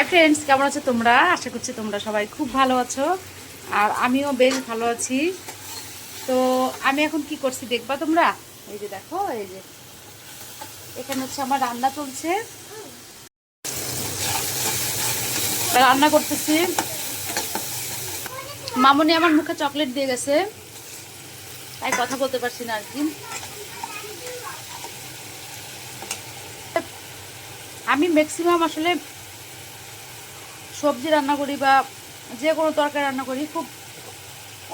Hi friends কেমন আছো তোমরা? আশা করছি তোমরা সবাই খুব ভালো আছো। আর আমিও বেশ ভালো আছি। তো আমি এখন কি করছি দেখবা তোমরা? এই যে দেখো, এই যে। এখানে হচ্ছে আমার রান্না চলছে। রান্না করতেছি। মামনি আমার মুখে চকলেট দিয়ে গেছে। তাই কথা বলতে পারছি না আর কি। আমি ম্যাক্সিমাম আসলে সবজি রান্না করি বা যে কোনো তরকারি রান্না করি, খুব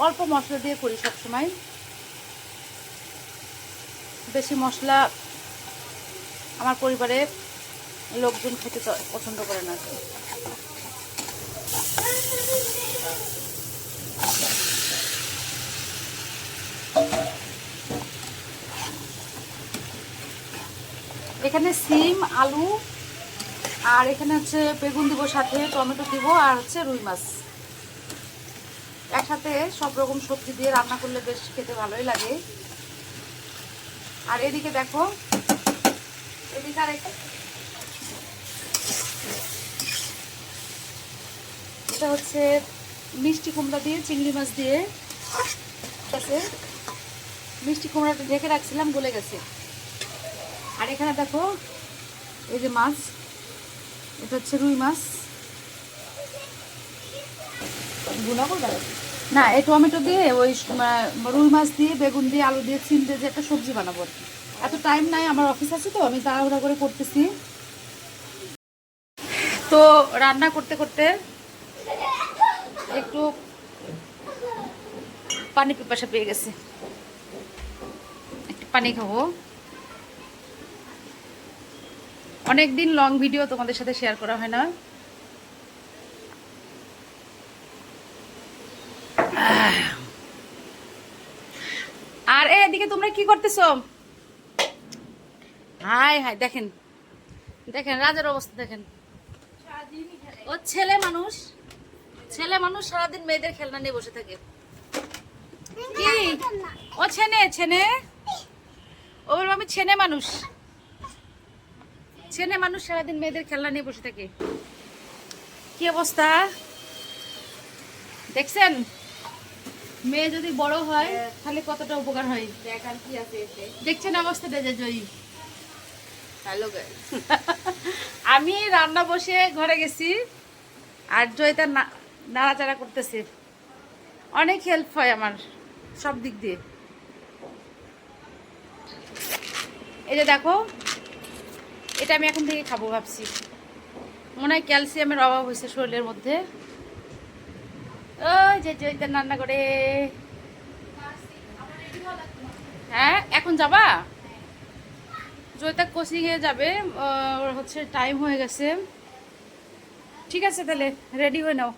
অল্প মশলা দিয়ে করি সবসময়। বেশি মশলা আমার পরিবারে লোকজন খেতে পছন্দ করে না। এখানে সিম, আলু আর এখানে হচ্ছে বেগুন দিব সাথে, টমেটো দিব আর হচ্ছে রুই মাছ। একসাথে সব রকম সবজি দিয়ে রান্না করলে বেশ খেতে ভালোই লাগে। আর এদিকে দেখো, এদিকে আর এটা হচ্ছে মিষ্টি কুমড়া দিয়ে, চিংড়ি মাছ দিয়ে। আছে? মিষ্টি কুমড়াটা ঢেকে রাখছিলাম, গলে গেছে। আর এখানে দেখো, এই যে মাছ। এটা হচ্ছে রুই মাছ? না এই টমেটো দিয়ে ওই রুই মাছ দিয়ে বেগুন দিয়ে আলু দিয়ে সিম দিয়ে যে একটা সবজি বানাবো। আর এত টাইম নাই আমার অফিস আছে তো আমি তাড়াহুড়া করে করতেছি। তো রান্না করতে করতে একটু পানি পিপাসা পেয়ে গেছে। একটু পানি খাব। অনেকদিন লং ভিডিও তোমাদের সাথে শেয়ার করা হয় না। আর এদিকে তোমরা কি করতেছ? হাই হাই, দেখেন। দেখেন, রাজার অবস্থা দেখেন। ও ছেলে মানুষ। ছেলে মানুষ সারাদিন মেয়েদের খেলনা নিয়ে বসে থাকে। কি? ও ছেনে ছেনে? ও বলব আমি ছেনে মানুষ। ছেনে মানুষ সারাদিন মেয়েদের খেলনা নিয়ে বসে থাকে। কি অবস্থা? দেখছেন? মেয়ে যদি বড় হয় তাহলে কতটা উপকার হয়। দেখছেন অবস্থাটা যে জয়ী. আমি রান্না বসে ঘরে গেছি আর জয়িতা না- নাড়াচাড়া করতেছে। অনেক হেল্প হয় আমার সব দিক দিয়ে। এই যে দেখো এটা আমি এখন থেকে খাব ভাবছি। মনে হয় ক্যালসিয়ামের অভাব হয়েছে শরীরের মধ্যে। ওই রান্না করে। হ্যাঁ এখন যাবা? জয়িতা কোচিংয়ে যাবে ওর হচ্ছে টাইম হয়ে গেছে। ঠিক আছে তাহলে রেডি হয়ে নাও।